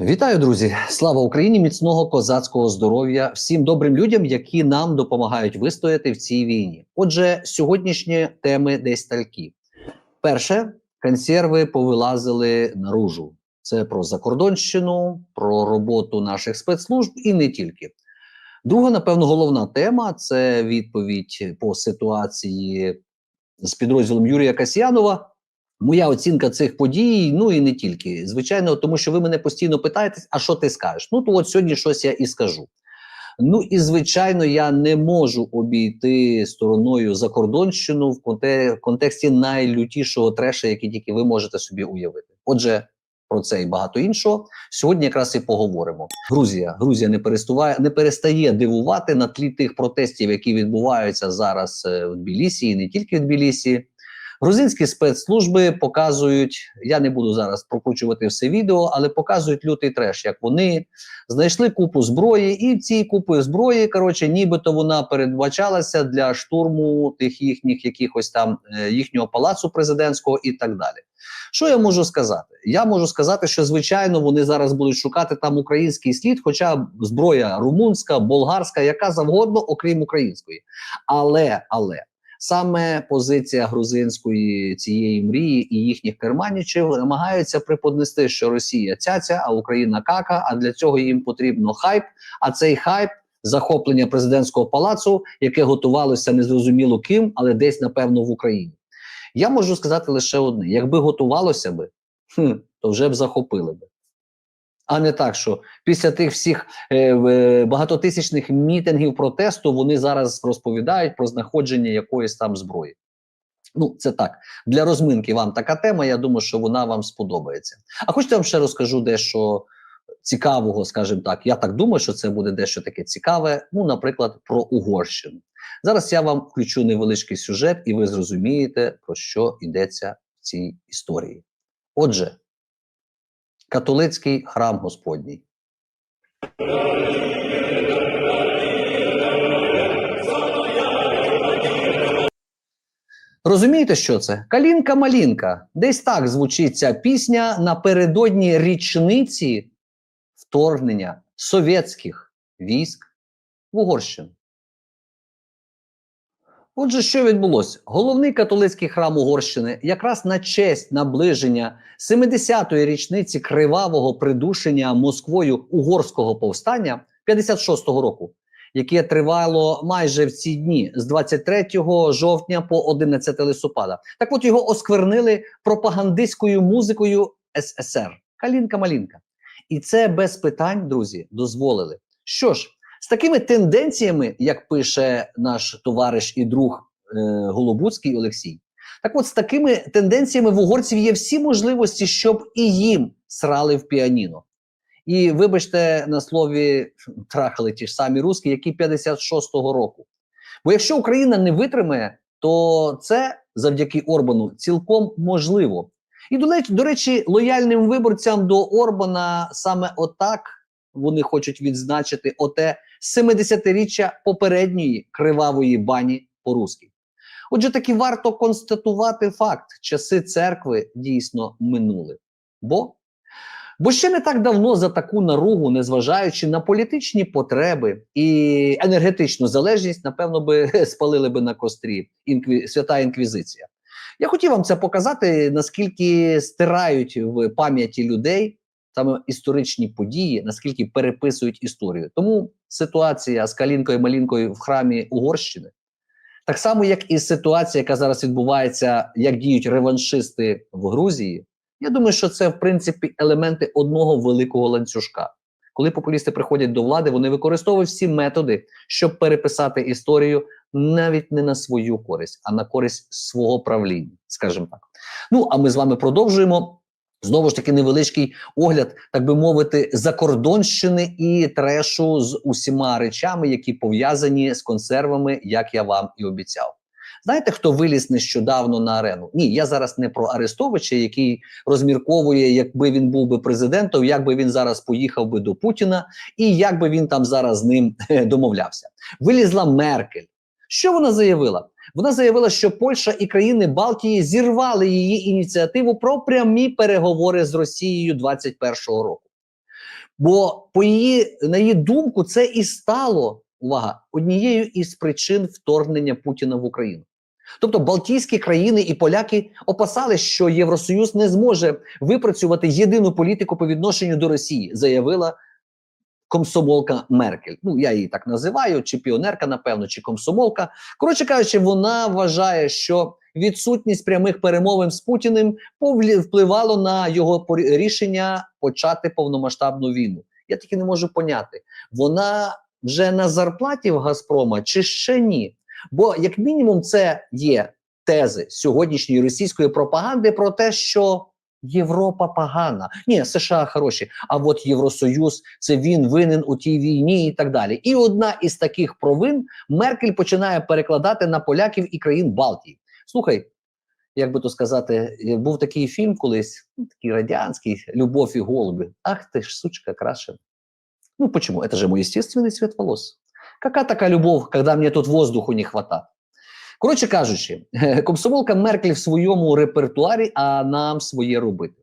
Вітаю, друзі! Слава Україні! Міцного козацького здоров'я всім добрим людям, які нам допомагають вистояти в цій війні. Отже, сьогоднішні теми десь такі. Перше, консерви повилазили наружу. Це про закордонщину, про роботу наших спецслужб і не тільки. Друга, напевно, головна тема це відповідь по ситуації з підрозділом Юрія Касьянова. Моя оцінка цих подій, ну і не тільки. Звичайно, тому що ви мене постійно питаєте, а що ти скажеш? Ну, то от сьогодні щось я і скажу. Ну і звичайно, я не можу обійти стороною закордонщину в конте- контексті найлютішого треша, який тільки ви можете собі уявити. Отже, про це і багато іншого сьогодні якраз і поговоримо. Грузія, Грузія не перестуває, не перестає дивувати на тлі тих протестів, які відбуваються зараз е, в Тбілісі, і не тільки в Тбілісі. Грузинські спецслужби показують, я не буду зараз прокручувати все відео, але показують лютий треш, як вони знайшли купу зброї, і в цій купи зброї, коротше, нібито вона передбачалася для штурму тих їхніх якихось там е, їхнього палацу президентського і так далі. Що я можу сказати? Я можу сказати, що звичайно вони зараз будуть шукати там український слід, хоча зброя румунська, болгарська, яка завгодно, окрім української. Але, але саме позиція грузинської цієї мрії і їхніх керманічів намагаються преподнести, що Росія цяця, а Україна кака. А для цього їм потрібно хайп. А цей хайп захоплення президентського палацу, яке готувалося незрозуміло ким, але десь напевно в Україні. Я можу сказати лише одне: якби готувалося би, то вже б захопили би. А не так, що після тих всіх е, е, багатотисячних мітингів протесту вони зараз розповідають про знаходження якоїсь там зброї. Ну, це так. Для розминки вам така тема. Я думаю, що вона вам сподобається. А хочете я вам ще розкажу дещо цікавого, скажімо так. Я так думаю, що це буде дещо таке цікаве. Ну, наприклад, про Угорщину. Зараз я вам включу невеличкий сюжет, і ви зрозумієте, про що йдеться в цій історії. Отже, католицький храм Господній. Розумієте, що це? Калінка-малінка. Десь так звучить ця пісня напередодні річниці вторгнення совєтських військ в Угорщину. Отже, що відбулося? Головний католицький храм Угорщини якраз на честь наближення 70-ї річниці кривавого придушення Москвою угорського повстання 56-го року, яке тривало майже в ці дні з 23 жовтня по 11 листопада. Так от його осквернили пропагандистською музикою СССР. Калінка-малінка. І це без питань, друзі, дозволили. Що ж, з такими тенденціями, як пише наш товариш і друг е, Голобуцький Олексій, так от з такими тенденціями в угорців є всі можливості, щоб і їм срали в піаніно. І вибачте, на слові трахали ті ж самі русські, які 56-го року. Бо якщо Україна не витримає, то це завдяки Орбану цілком можливо. І до речі, лояльним виборцям до Орбана саме отак вони хочуть відзначити оте 70-річчя попередньої кривавої бані по-русски. Отже, таки варто констатувати факт: часи церкви дійсно минули. Бо Бо ще не так давно за таку наругу, незважаючи на політичні потреби і енергетичну залежність, напевно, би спалили би на кострі інкві... свята інквізиція. Я хотів вам це показати, наскільки стирають в пам'яті людей саме історичні події, наскільки переписують історію. Тому ситуація з Калінкою Малінкою в храмі Угорщини, так само, як і ситуація, яка зараз відбувається, як діють реваншисти в Грузії. Я думаю, що це в принципі елементи одного великого ланцюжка. Коли популісти приходять до влади, вони використовують всі методи, щоб переписати історію навіть не на свою користь, а на користь свого правління, скажімо так. Ну а ми з вами продовжуємо. Знову ж таки, невеличкий огляд, так би мовити, закордонщини і трешу з усіма речами, які пов'язані з консервами, як я вам і обіцяв. Знаєте, хто виліз нещодавно на арену? Ні, я зараз не про Арестовича, який розмірковує, якби він був би президентом, як би він зараз поїхав би до Путіна, і як би він там зараз з ним домовлявся. Вилізла Меркель. Що вона заявила? Вона заявила, що Польща і країни Балтії зірвали її ініціативу про прямі переговори з Росією 21-го року. Бо по її на її думку, це і стало увага однією із причин вторгнення Путіна в Україну. Тобто Балтійські країни і поляки опасали, що Євросоюз не зможе випрацювати єдину політику по відношенню до Росії, заявила комсомолка Меркель. Ну я її так називаю, чи піонерка, напевно, чи комсомолка. Коротше кажучи, вона вважає, що відсутність прямих перемовин з Путіним впливало на його рішення почати повномасштабну війну. Я таки не можу поняти, вона вже на зарплаті в Газпрома чи ще ні? Бо, як мінімум, це є тези сьогоднішньої російської пропаганди про те, що Європа погана. Ні, США хороші, а от Євросоюз це він винен у тій війні і так далі. І одна із таких провин Меркель починає перекладати на поляків і країн Балтії. Слухай, як би то сказати, е, був такий фільм колись, ну, такий радянський Любов і голуби. Ах ти ж, сучка, краше. Ну почему? Это же мой естественный цвет волос. Какая такая любов, когда мне тут воздуху не хватает? Коротше кажучи, комсомолка Меркель в своєму репертуарі, а нам своє робити.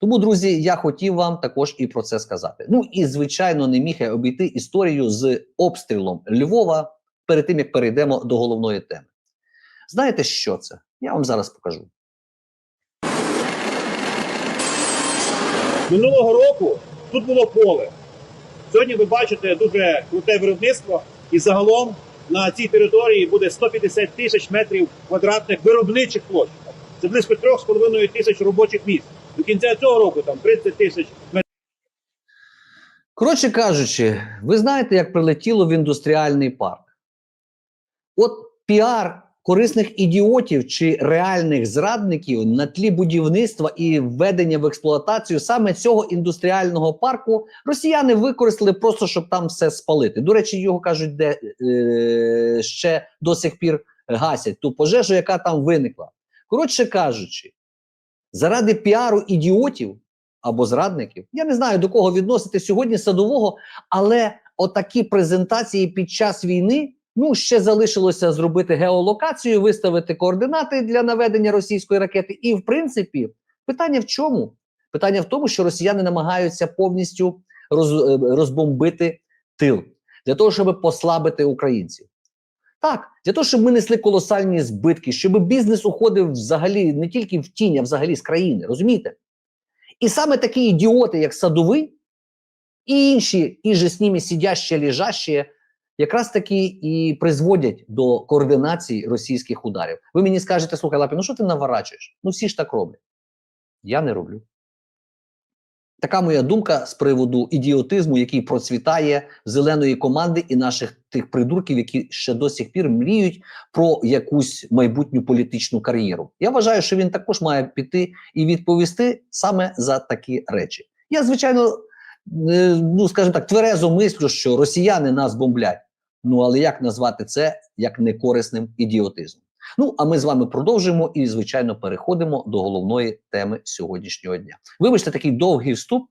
Тому, друзі, я хотів вам також і про це сказати. Ну і звичайно, не міг я обійти історію з обстрілом Львова перед тим як перейдемо до головної теми. Знаєте, що це? Я вам зараз покажу. Минулого року тут було поле. Сьогодні ви бачите дуже круте виробництво, і загалом на цій території буде 150 тисяч метрів квадратних виробничих площ. Це близько 3,5 тисяч робочих місць. До кінця цього року там 30 тисяч метрів. Коротше кажучи, ви знаєте, як прилетіло в індустріальний парк? От піар корисних ідіотів чи реальних зрадників на тлі будівництва і введення в експлуатацію саме цього індустріального парку росіяни використали просто, щоб там все спалити. До речі, його кажуть, де е, ще до сих пір гасять ту пожежу, яка там виникла. Коротше кажучи, заради піару ідіотів або зрадників. Я не знаю до кого відносити сьогодні садового, але отакі презентації під час війни. Ну, ще залишилося зробити геолокацію, виставити координати для наведення російської ракети. І, в принципі, питання в чому? Питання в тому, що росіяни намагаються повністю роз, е, розбомбити тил для того, щоб послабити українців. Так, для того, щоб ми несли колосальні збитки, щоб бізнес уходив взагалі не тільки в тінь, а взагалі з країни. Розумієте? І саме такі ідіоти, як садовий, і інші, і же з ними сидящі, лежащі, якраз таки і призводять до координації російських ударів. Ви мені скажете, слухай, Лапі, ну що ти наворачуєш? Ну всі ж так роблять. Я не роблю. Така моя думка з приводу ідіотизму, який процвітає зеленої команди і наших тих придурків, які ще до сих пір мріють про якусь майбутню політичну кар'єру. Я вважаю, що він також має піти і відповісти саме за такі речі. Я, звичайно, е, ну скажімо так, тверезо мислю, що росіяни нас бомблять. Ну але як назвати це як некорисним ідіотизмом? Ну а ми з вами продовжуємо і, звичайно, переходимо до головної теми сьогоднішнього дня. Вибачте, такий довгий вступ.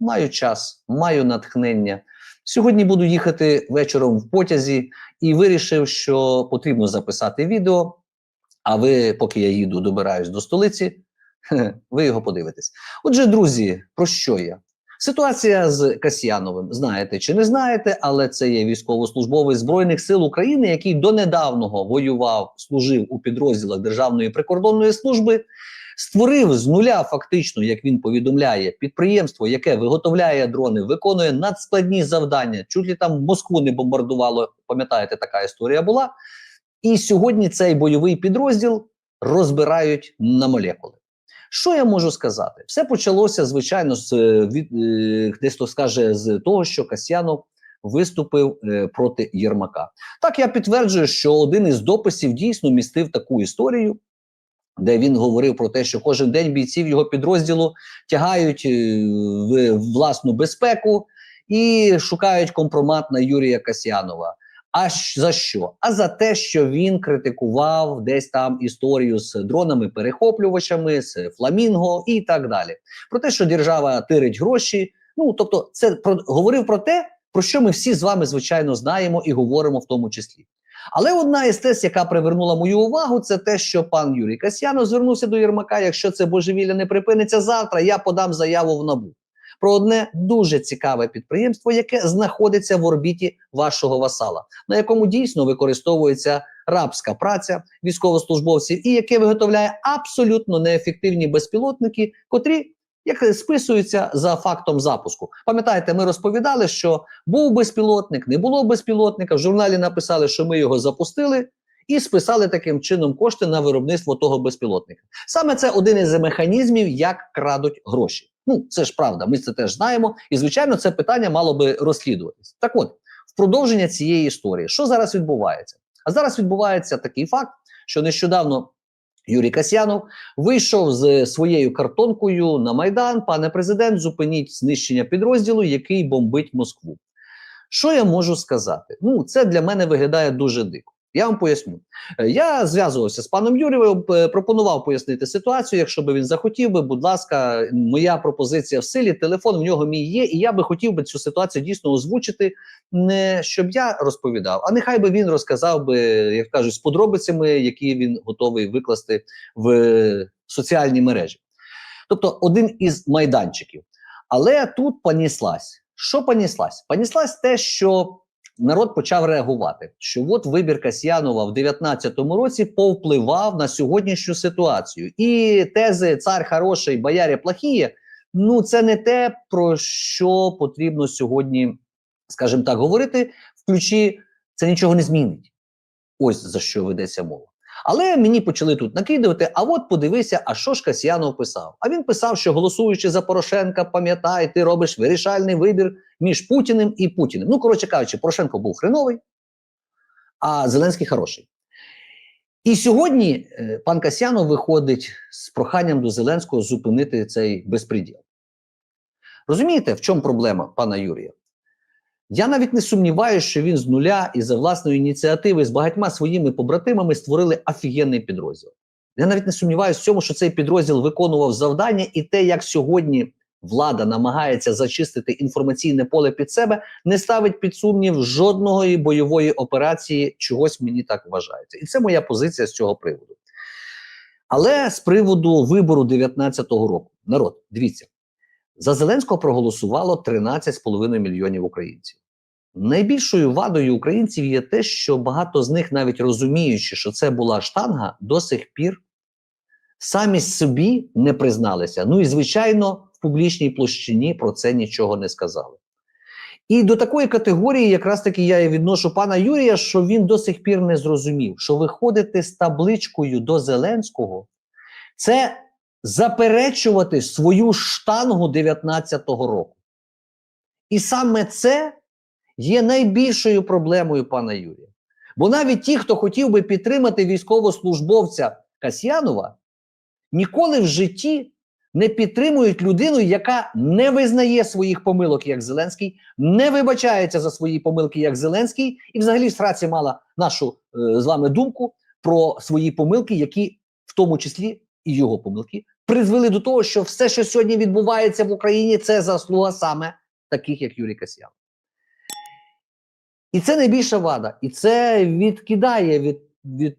Маю час, маю натхнення. Сьогодні буду їхати вечором в потязі і вирішив, що потрібно записати відео. А ви, поки я їду, добираюсь до столиці, ви його подивитесь. Отже, друзі, про що я? Ситуація з Касьяновим, знаєте чи не знаєте, але це є військовослужбовець Збройних сил України, який донедавного воював, служив у підрозділах Державної прикордонної служби, створив з нуля, фактично, як він повідомляє, підприємство, яке виготовляє дрони, виконує надскладні завдання. Чуть ли там Москву не бомбардувало. Пам'ятаєте, така історія була. І сьогодні цей бойовий підрозділ розбирають на молекули. Що я можу сказати? Все почалося, звичайно, з е, від е, десь хто скаже з того, що Касьянов виступив е, проти Єрмака. Так я підтверджую, що один із дописів дійсно містив таку історію, де він говорив про те, що кожен день бійців його підрозділу тягають е, в власну безпеку і шукають компромат на Юрія Касьянова. А за що? А за те, що він критикував десь там історію з дронами-перехоплювачами, з фламінго і так далі. Про те, що держава тирить гроші. Ну тобто, це про говорив про те, про що ми всі з вами звичайно знаємо і говоримо в тому числі. Але одна із тез, яка привернула мою увагу, це те, що пан Юрій Касьянов звернувся до Єрмака. Якщо це божевілля не припиниться завтра, я подам заяву в набу. Про одне дуже цікаве підприємство, яке знаходиться в орбіті вашого васала, на якому дійсно використовується рабська праця військовослужбовців, і яке виготовляє абсолютно неефективні безпілотники, котрі як списуються за фактом запуску. Пам'ятаєте, ми розповідали, що був безпілотник, не було безпілотника. В журналі написали, що ми його запустили, і списали таким чином кошти на виробництво того безпілотника. Саме це один із механізмів, як крадуть гроші. Ну це ж правда, ми це теж знаємо. І звичайно, це питання мало би розслідуватись. Так от, в продовження цієї історії, що зараз відбувається? А зараз відбувається такий факт, що нещодавно Юрій Касьянов вийшов з своєю картонкою на майдан. Пане президент, зупиніть знищення підрозділу, який бомбить Москву. Що я можу сказати? Ну, це для мене виглядає дуже дико. Я вам поясню. Е, Я зв'язувався з паном Юрієм, е, пропонував пояснити ситуацію. Якщо би він захотів би, будь ласка, моя пропозиція в силі. Телефон в нього мій є, і я би хотів би цю ситуацію дійсно озвучити, не щоб я розповідав, а нехай би він розказав би, як кажуть, з подробицями, які він готовий викласти в соціальні мережі. Тобто, один із майданчиків. Але тут поніслась. Що поніслась? Поніслась те, що народ почав реагувати. Що от вибір Касьянова в 19-му році повпливав на сьогоднішню ситуацію. І тези цар хороший, бояре плохіє, ну це не те, про що потрібно сьогодні, скажімо так, говорити. В ключі це нічого не змінить. Ось за що ведеться мова. Але мені почали тут накидувати. А от подивися, а що ж Касьянов писав? А він писав, що голосуючи за Порошенка, пам'ятай, ти робиш вирішальний вибір між Путіним і Путіним. Ну, коротше кажучи, Порошенко був хреновий, а Зеленський хороший. І сьогодні е, пан Касьянов виходить з проханням до Зеленського зупинити цей безпреділ. Розумієте, в чому проблема пана Юрія? Я навіть не сумніваюся, що він з нуля і за власної ініціативи з багатьма своїми побратимами створили офігенний підрозділ. Я навіть не сумніваюся в цьому, що цей підрозділ виконував завдання, і те, як сьогодні влада намагається зачистити інформаційне поле під себе, не ставить під сумнів жодної бойової операції, чогось мені так вважається. І це моя позиція з цього приводу. Але з приводу вибору 19-го року, народ, дивіться, за Зеленського проголосувало 13,5 мільйонів українців. Найбільшою вадою українців є те, що багато з них, навіть розуміючи, що це була штанга, до сих пір самі собі не призналися. Ну і звичайно, в публічній площині про це нічого не сказали. І до такої категорії, якраз таки я і відношу пана Юрія, що він до сих пір не зрозумів, що виходити з табличкою до Зеленського це заперечувати свою штангу 19-го року. І саме це є найбільшою проблемою пана Юрія. Бо навіть ті, хто хотів би підтримати військовослужбовця Касьянова, ніколи в житті не підтримують людину, яка не визнає своїх помилок як Зеленський, не вибачається за свої помилки як Зеленський, і взагалі в сраці мала нашу е, з вами думку про свої помилки, які в тому числі і його помилки призвели до того, що все, що сьогодні відбувається в Україні, це заслуга саме таких, як Юрій Касьян. І це найбільша вада, і це відкидає від, від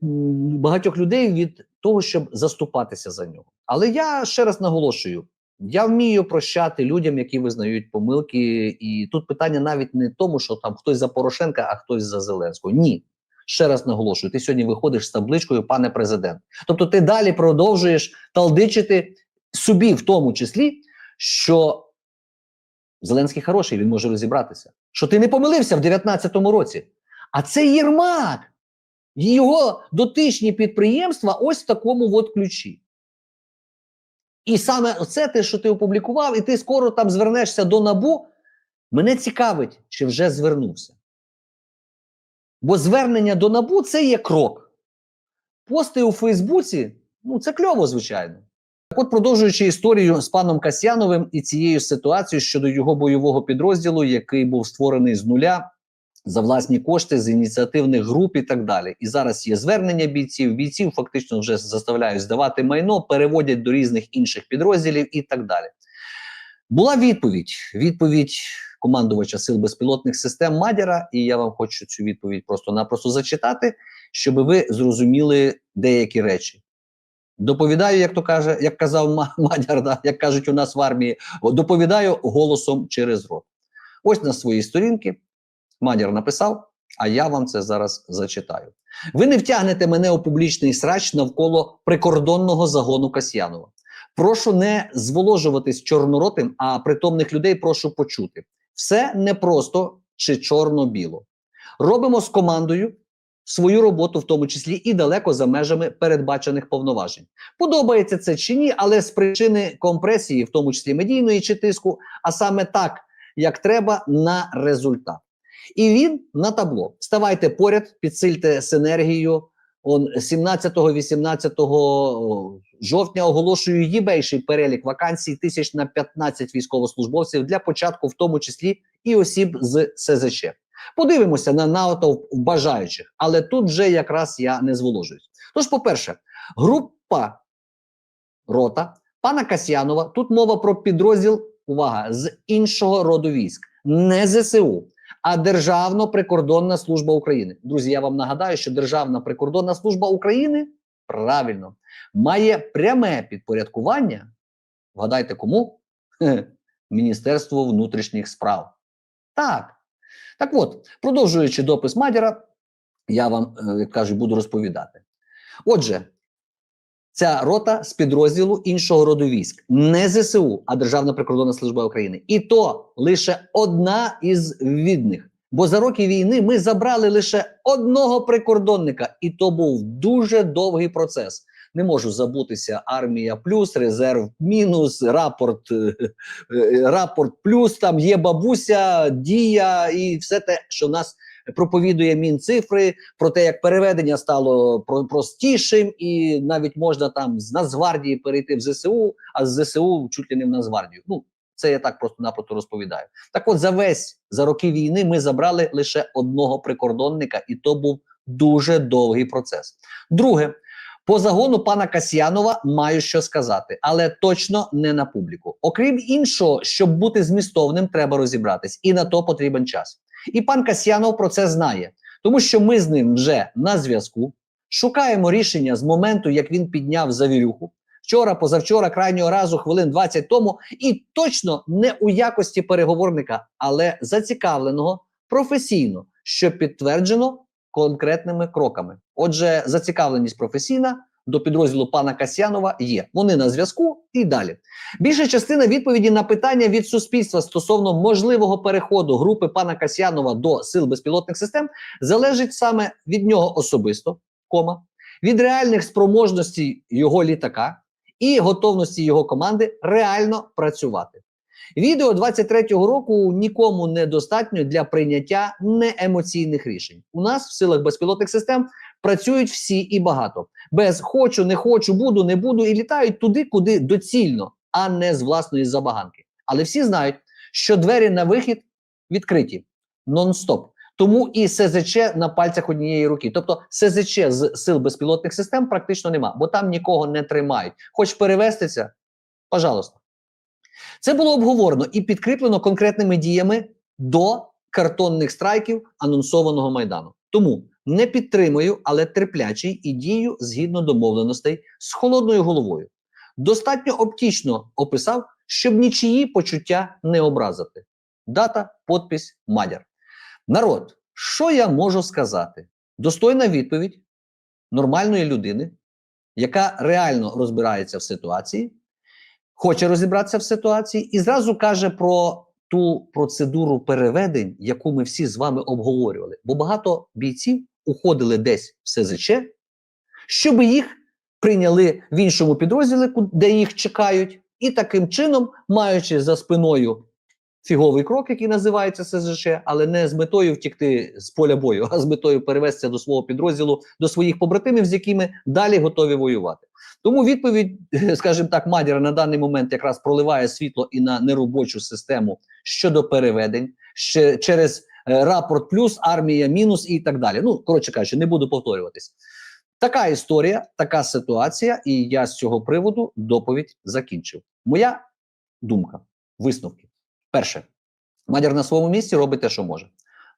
багатьох людей від того, щоб заступатися за нього. Але я ще раз наголошую: я вмію прощати людям, які визнають помилки, і тут питання навіть не тому, що там хтось за Порошенка, а хтось за Зеленського. Ні. Ще раз наголошую, ти сьогодні виходиш з табличкою, пане президент. Тобто, ти далі продовжуєш талдичити собі, в тому числі, що Зеленський хороший, він може розібратися. Що ти не помилився в 19-му році. А це Єрмак. Його дотичні підприємства ось в такому от ключі. І саме це те, що ти опублікував, і ти скоро там звернешся до набу. Мене цікавить, чи вже звернувся. Бо звернення до набу це є крок. Пости у Фейсбуці ну це кльово, звичайно. Так от, продовжуючи історію з паном Касьяновим і цією ситуацією щодо його бойового підрозділу, який був створений з нуля за власні кошти з ініціативних груп і так далі. І зараз є звернення бійців. Бійців фактично вже заставляють здавати майно, переводять до різних інших підрозділів і так далі. Була відповідь. Відповідь командувача сил безпілотних систем Мадяра, і я вам хочу цю відповідь просто-напросто зачитати, щоб ви зрозуміли деякі речі. Доповідаю, як то каже, як казав Ма- Мадяр, да, як кажуть у нас в армії, доповідаю голосом через рот. Ось на своїй сторінці Мадяр написав, а я вам це зараз зачитаю. Ви не втягнете мене у публічний срач навколо прикордонного загону Касьянова. Прошу не зволожуватись чорноротим, а притомних людей прошу почути. Все не просто чи чорно-біло. Робимо з командою свою роботу, в тому числі і далеко за межами передбачених повноважень. Подобається це чи ні, але з причини компресії, в тому числі медійної чи тиску, а саме так, як треба, на результат. І він на табло. Ставайте поряд, підсильте синергію. Он 17-18 жовтня оголошую їбейший перелік вакансій тисяч на 15 військовослужбовців для початку, в тому числі і осіб з СЗЧ. Подивимося на натовп бажаючих, але тут вже якраз я не зволожуюсь. Тож, по-перше, група рота пана Касьянова. Тут мова про підрозділ. Увага з іншого роду військ, не ЗСУ, а Державна прикордонна служба України. Друзі, я вам нагадаю, що Державна прикордонна служба України правильно має пряме підпорядкування. Вгадайте кому? Міністерство внутрішніх справ. Так. Так от, продовжуючи допис Мадяра, я вам, е, як кажуть, буду розповідати. Отже, ця рота з підрозділу іншого роду військ, не ЗСУ, а Державна прикордонна служба України. І то лише одна із відних. Бо за роки війни ми забрали лише одного прикордонника, і то був дуже довгий процес. Не можу забутися армія плюс, резерв мінус, рапорт, е, е, рапорт плюс. Там є бабуся, дія і все те, що нас проповідує Мінцифри, про те, як переведення стало про- простішим, і навіть можна там з Нацгвардії перейти в ЗСУ, а з ЗСУ чуть ли не в Нацгвардію. Ну це я так просто-напросто розповідаю. Так, от за весь за роки війни ми забрали лише одного прикордонника, і то був дуже довгий процес. Друге. По загону пана Касьянова маю що сказати, але точно не на публіку. Окрім іншого, щоб бути змістовним, треба розібратись, і на то потрібен час. І пан Касьянов про це знає, тому що ми з ним вже на зв'язку, шукаємо рішення з моменту, як він підняв завірюху. Вчора, позавчора, крайнього разу, хвилин 20 тому, і точно не у якості переговорника, але зацікавленого професійно, що підтверджено конкретними кроками. Отже, зацікавленість професійна до підрозділу пана Касьянова є. Вони на зв'язку і далі. Більша частина відповіді на питання від суспільства стосовно можливого переходу групи пана Касьянова до сил безпілотних систем залежить саме від нього особисто, кома, від реальних спроможностей його літака і готовності його команди реально працювати. Відео 23-го року нікому не достатньо для прийняття неемоційних рішень. У нас в силах безпілотних систем працюють всі і багато. Без хочу, не хочу, буду, не буду і літають туди, куди доцільно, а не з власної забаганки. Але всі знають, що двері на вихід відкриті нон-стоп. Тому і СЗЧ на пальцях однієї руки. Тобто СЗЧ з сил безпілотних систем практично нема, бо там нікого не тримають. Хоч перевестися, пожалуйста. Це було обговорено і підкріплено конкретними діями до картонних страйків анонсованого майдану. Тому не підтримую, але терплячий і дію згідно домовленостей з холодною головою. Достатньо оптічно описав, щоб нічиї почуття не образити. Дата, подпись, мадяр. Народ, що я можу сказати? Достойна відповідь нормальної людини, яка реально розбирається в ситуації, хоче розібратися в ситуації і зразу каже про ту процедуру переведень, яку ми всі з вами обговорювали. Бо багато бійців уходили десь в СЗЧ, щоб їх прийняли в іншому підрозділі, де їх чекають, і таким чином, маючи за спиною фіговий крок, який називається СЗЧ, але не з метою втікти з поля бою, а з метою перевестися до свого підрозділу, до своїх побратимів, з якими далі готові воювати. Тому відповідь, скажімо так, Мадіра на даний момент якраз проливає світло і на неробочу систему щодо переведень ще через рапорт плюс, армія мінус і так далі. Ну, коротше кажучи, не буду повторюватись. Така історія, така ситуація, і я з цього приводу доповідь закінчив. Моя думка, висновки. Перше, Мадяр на своєму місці робить те, що може.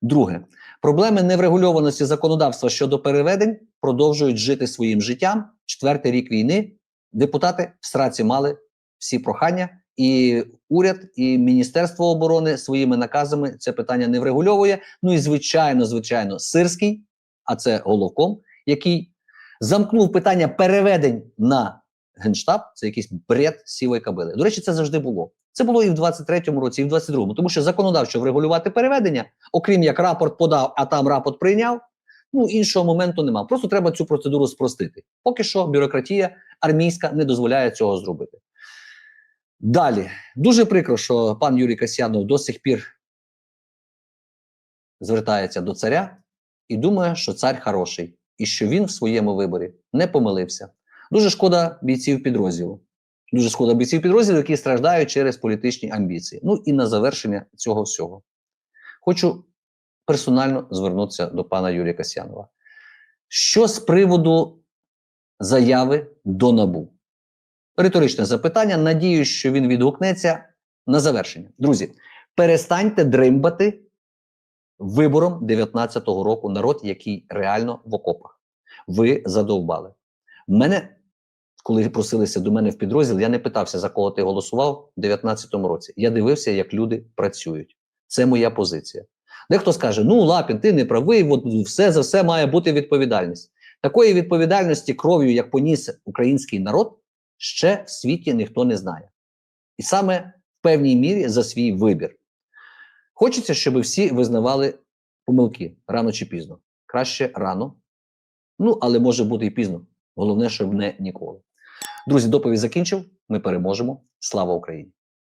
Друге, проблеми неврегульованості законодавства щодо переведень продовжують жити своїм життям. Четвертий рік війни депутати в сраці мали всі прохання, і уряд, і Міністерство оборони своїми наказами це питання не врегульовує. Ну і звичайно, звичайно, Сирський, а це головком, який замкнув питання переведень на генштаб. Це якийсь бред сівої кабили. До речі, це завжди було. Це було і в 23-му році, і в 22-му, тому що законодавчо врегулювати переведення, окрім як рапорт подав, а там рапорт прийняв. Ну іншого моменту нема. Просто треба цю процедуру спростити. Поки що бюрократія армійська не дозволяє цього зробити. Далі дуже прикро, що пан Юрій Касьянов до сих пір звертається до царя і думає, що цар хороший, і що він в своєму виборі не помилився. Дуже шкода бійців підрозділу. Дуже шкода бійців підрозділу, які страждають через політичні амбіції. Ну і на завершення цього всього. Хочу персонально звернутися до пана Юрія Касьянова. Що з приводу заяви до НАБУ? Риторичне запитання. Надіюсь, що він відгукнеться на завершення. Друзі, перестаньте дримбати вибором 19-го року народ, який реально в окопах. Ви задовбали. Мене, коли просилися до мене в підрозділ, я не питався, за кого ти голосував в 19-му році. Я дивився, як люди працюють. Це моя позиція. Дехто скаже: ну, Лапін, ти не правий, от все за все має бути відповідальність. Такої відповідальності кров'ю, як поніс український народ, ще в світі ніхто не знає. І саме в певній мірі за свій вибір. Хочеться, щоб всі визнавали помилки рано чи пізно. Краще рано. Ну, але може бути і пізно. Головне, щоб не ніколи. Друзі, доповідь закінчив. Ми переможемо. Слава Україні!